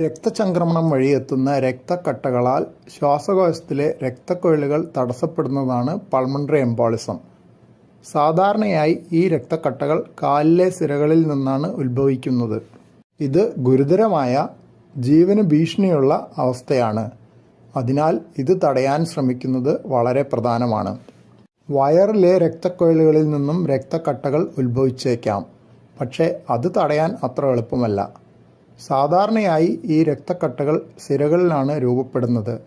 രക്തചംക്രമണം വഴി എത്തുന്ന രക്തക്കട്ടകളാൽ ശ്വാസകോശത്തിലെ രക്തക്കുഴലുകൾ തടസ്സപ്പെടുന്നതാണ് പൾമണറി എംബോളിസം. സാധാരണയായി ഈ രക്തക്കട്ടകൾ കാലിലെ സിരകളിൽ നിന്നാണ് ഉത്ഭവിക്കുന്നത്. ഇത് ഗുരുതരമായ ജീവന് ഭീഷണിയുള്ള അവസ്ഥയാണ്. അതിനാൽ ഇത് തടയാൻ ശ്രമിക്കുന്നത് വളരെ പ്രധാനമാണ്. വയറിലെ രക്തക്കുഴലുകളിൽ നിന്നും രക്തക്കട്ടകൾ ഉത്ഭവിച്ചേക്കാം. പക്ഷേ അത് തടയാൻ അത്ര എളുപ്പമല്ല. സാധാരണയായി ഈ രക്തക്കട്ടകൾ സിരകളിലാണ് രൂപപ്പെടുന്നത്.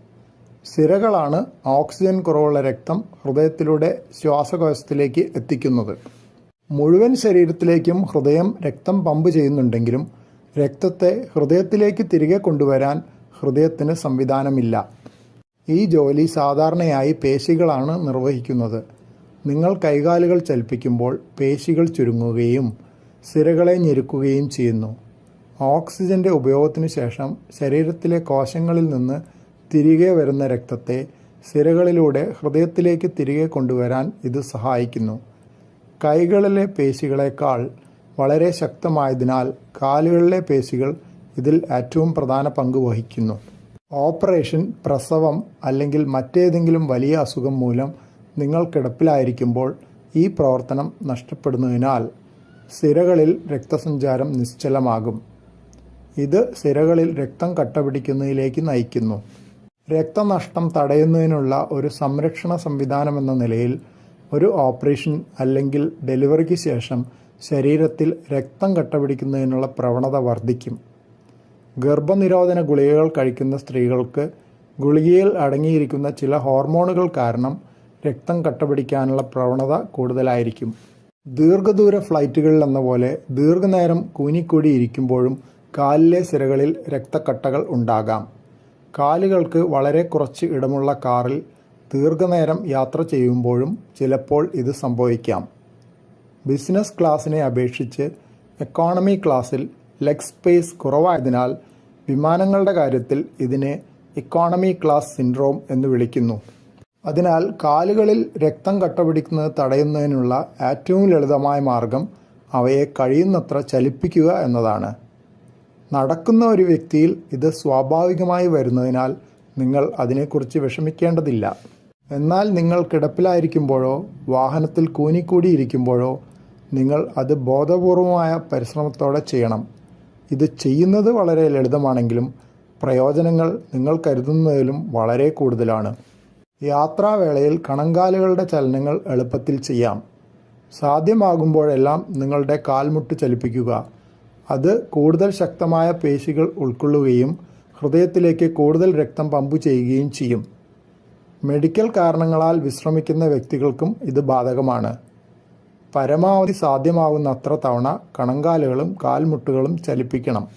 സിരകളാണ് ഓക്സിജൻ കുറവുള്ള രക്തം ഹൃദയത്തിലൂടെ ശ്വാസകോശത്തിലേക്ക് എത്തിക്കുന്നത്. മുഴുവൻ ശരീരത്തിലേക്കും ഹൃദയം രക്തം പമ്പ് ചെയ്യുന്നുണ്ടെങ്കിലും രക്തത്തെ ഹൃദയത്തിലേക്ക് തിരികെ കൊണ്ടുവരാൻ ഹൃദയത്തിന് സംവിധാനമില്ല. ഈ ജോലി സാധാരണയായി പേശികളാണ് നിർവഹിക്കുന്നത്. നിങ്ങൾ കൈകാലുകൾ ചലിപ്പിക്കുമ്പോൾ പേശികൾ ചുരുങ്ങുകയും സിരകളെ ഞെരുക്കുകയും ചെയ്യുന്നു. ഓക്സിജന്റെ ഉപയോഗത്തിനു ശേഷം ശരീരത്തിലെ കോശങ്ങളിൽ നിന്ന് തിരികെ വരുന്ന രക്തത്തെ സിരകളിലൂടെ ഹൃദയത്തിലേക്ക് തിരികെ കൊണ്ടുവരാൻ ഇത് സഹായിക്കുന്നു. കൈകളിലെ പേശികളേക്കാൾ വളരെ ശക്തമായതിനാൽ കാലുകളിലെ പേശികൾ ഇതിൽ ഏറ്റവും പ്രധാന പങ്ക് വഹിക്കുന്നു. ഓപ്പറേഷൻ പ്രസവം അല്ലെങ്കിൽ മറ്റേതെങ്കിലും വലിയ അസുഖം മൂലം നിങ്ങൾ കിടപ്പിലായിരിക്കുമ്പോൾ ഈ പ്രവർത്തനം നഷ്ടപ്പെടുന്നതിനാൽ സിരകളിൽ രക്തസഞ്ചാരം നിശ്ചലമാകും. ഇത് സിരകളിൽ രക്തം കട്ടപിടിക്കുന്നതിലേക്ക് നയിക്കുന്നു. രക്തനഷ്ടം തടയുന്നതിനുള്ള ഒരു സംരക്ഷണ സംവിധാനമെന്ന നിലയിൽ ഒരു ഓപ്പറേഷൻ അല്ലെങ്കിൽ ഡെലിവറിക്ക് ശേഷം ശരീരത്തിൽ രക്തം കട്ടപിടിക്കുന്നതിനുള്ള പ്രവണത വർദ്ധിക്കും. ഗർഭനിരോധന ഗുളികകൾ കഴിക്കുന്ന സ്ത്രീകൾക്ക് ഗുളികയിൽ അടങ്ങിയിരിക്കുന്ന ചില ഹോർമോണുകൾ കാരണം രക്തം കട്ടപിടിക്കാനുള്ള പ്രവണത കൂടുതലായിരിക്കും. ദീർഘദൂര ഫ്ലൈറ്റുകളിൽ എന്ന പോലെ ദീർഘനേരം കൂനിക്കൂടി ഇരിക്കുമ്പോഴും കാലിലെ സിരകളിൽ രക്തക്കട്ടകൾ ഉണ്ടാകാം. കാലുകൾക്ക് വളരെ കുറച്ച് ഇടമുള്ള കാറിൽ ദീർഘനേരം യാത്ര ചെയ്യുമ്പോഴും ചിലപ്പോൾ ഇത് സംഭവിക്കാം. ബിസിനസ് ക്ലാസ്സിനെ അപേക്ഷിച്ച് എക്കോണമി ക്ലാസ്സിൽ ലെഗ് സ്പേസ് കുറവായതിനാൽ വിമാനങ്ങളുടെ കാര്യത്തിൽ ഇതിനെ ഇക്കോണമി ക്ലാസ് സിൻഡ്രോം എന്ന് വിളിക്കുന്നു. അതിനാൽ കാലുകളിൽ രക്തം കട്ടപിടിക്കുന്നത് തടയുന്നതിനുള്ള ഏറ്റവും ലളിതമായ മാർഗം അവയെ കഴിയുന്നത്ര ചലിപ്പിക്കുക എന്നതാണ്. നടക്കുന്ന ഒരു വ്യക്തിയിൽ ഇത് സ്വാഭാവികമായി വരുന്നതിനാൽ നിങ്ങൾ അതിനെക്കുറിച്ച് വിഷമിക്കേണ്ടതില്ല. എന്നാൽ നിങ്ങൾ കിടപ്പിലായിരിക്കുമ്പോഴോ വാഹനത്തിൽ കൂനിക്കൂടിയിരിക്കുമ്പോഴോ നിങ്ങൾ അത് ബോധപൂർവമായ പരിശ്രമത്തോടെ ചെയ്യണം. ഇത് ചെയ്യുന്നത് വളരെ ലളിതമാണെങ്കിലും പ്രയോജനങ്ങൾ നിങ്ങൾ കരുതുന്നതിലും വളരെ കൂടുതലാണ്. യാത്രാവേളയിൽ കണങ്കാലുകളുടെ ചലനങ്ങൾ എളുപ്പത്തിൽ ചെയ്യാം. സാധ്യമാകുമ്പോഴെല്ലാം നിങ്ങളുടെ കാൽമുട്ട് ചലിപ്പിക്കുക. അത് കൂടുതൽ ശക്തമായ പേശികൾ ഉൾക്കൊള്ളുകയും ഹൃദയത്തിലേക്ക് കൂടുതൽ രക്തം പമ്പ് ചെയ്യുകയും ചെയ്യും. മെഡിക്കൽ കാരണങ്ങളാൽ വിശ്രമിക്കുന്ന വ്യക്തികൾക്കും ഇത് ബാധകമാണ്. പരമാവധി സാധ്യമാകുന്നത്ര തവണ കണങ്കാലുകളും കാൽമുട്ടുകളും ചലിപ്പിക്കണം.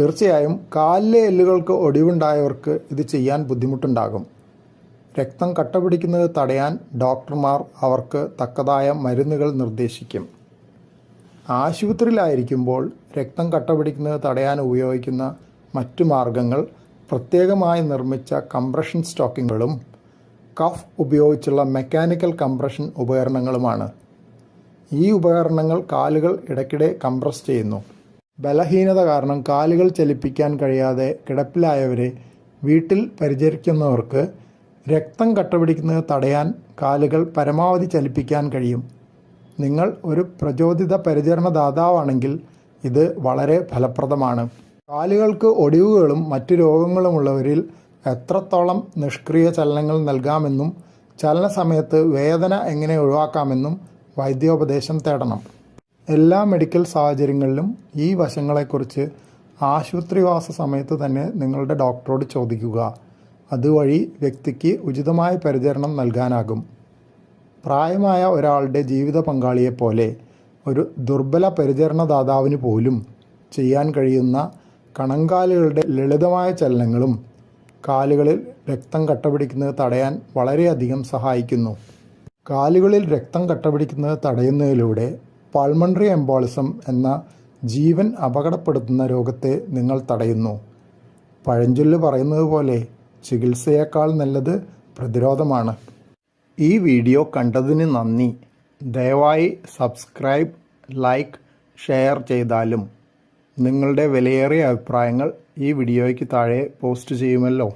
തീർച്ചയായും കാലിലെ എല്ലുകൾക്ക് ഒടിവുണ്ടായവർക്ക് ഇത് ചെയ്യാൻ ബുദ്ധിമുട്ടുണ്ടാകും. രക്തം കട്ടപിടിക്കുന്നത് തടയാൻ ഡോക്ടർമാർ അവർക്ക് തക്കതായ മരുന്നുകൾ നിർദ്ദേശിക്കും. ആശുപത്രിയിലായിരിക്കുമ്പോൾ രക്തം കട്ട പിടിക്കുന്നത് തടയാൻ ഉപയോഗിക്കുന്ന മറ്റു മാർഗങ്ങൾ പ്രത്യേകമായി നിർമ്മിച്ച കംപ്രഷൻ സ്റ്റോക്കിങ്ങുകളും കഫ് ഉപയോഗിച്ചുള്ള മെക്കാനിക്കൽ കംപ്രഷൻ ഉപകരണങ്ങളുമാണ്. ഈ ഉപകരണങ്ങൾ കാലുകൾ ഇടയ്ക്കിടെ കംപ്രസ് ചെയ്യുന്നു. ബലഹീനത കാരണം കാലുകൾ ചലിപ്പിക്കാൻ കഴിയാതെ കിടപ്പിലായവരെ വീട്ടിൽ പരിചരിക്കുന്നവർക്ക് രക്തം കട്ടപിടിക്കുന്നത് തടയാൻ കാലുകൾ പരമാവധി ചലിപ്പിക്കാൻ കഴിയും. നിങ്ങൾ ഒരു പ്രചോദിത പരിചരണ ദാതാവാണെങ്കിൽ ഇത് വളരെ ഫലപ്രദമാണ്. കാലുകൾക്ക് ഒടിവുകളും മറ്റു രോഗങ്ങളുമുള്ളവരിൽ എത്രത്തോളം നിഷ്ക്രിയ ചലനങ്ങൾ നൽകാമെന്നും ചലന സമയത്ത് വേദന എങ്ങനെ ഒഴിവാക്കാമെന്നും വൈദ്യോപദേശം തേടണം. എല്ലാ മെഡിക്കൽ സാഹചര്യങ്ങളിലും ഈ വശങ്ങളെക്കുറിച്ച് ആശുപത്രിവാസ സമയത്ത് തന്നെ നിങ്ങളുടെ ഡോക്ടറോട് ചോദിക്കുക. അതുവഴി വ്യക്തിക്ക് ഉചിതമായ പരിചരണം നൽകാനാകും. പ്രായമായ ഒരാളുടെ ജീവിത പങ്കാളിയെപ്പോലെ ഒരു ദുർബല പരിചരണദാതാവിന് പോലും ചെയ്യാൻ കഴിയുന്ന കണങ്കാലുകളുടെ ലളിതമായ ചലനങ്ങളും കാലുകളിൽ രക്തം കട്ടപിടിക്കുന്നത് തടയാൻ വളരെയധികം സഹായിക്കുന്നു. കാലുകളിൽ രക്തം കട്ടപിടിക്കുന്നത് തടയുന്നതിലൂടെ പൾമൺറി എംബോളിസം എന്ന ജീവൻ അപകടപ്പെടുത്തുന്ന രോഗത്തെ നിങ്ങൾ തടയുന്നു. പഴഞ്ചൊല്ല് പറയുന്നത് പോലെ ചികിത്സയേക്കാൾ നല്ലത് പ്രതിരോധമാണ്. ഈ വീഡിയോ കണ്ടതിന് നന്ദി. ദയവായി സബ്സ്ക്രൈബ് ലൈക്ക് ഷെയർ ചെയ്താലും നിങ്ങളുടെ വിലയേറിയ അഭിപ്രായങ്ങൾ ഈ വീഡിയോയ്ക്ക് താഴെ പോസ്റ്റ് ചെയ്യുമല്ലോ.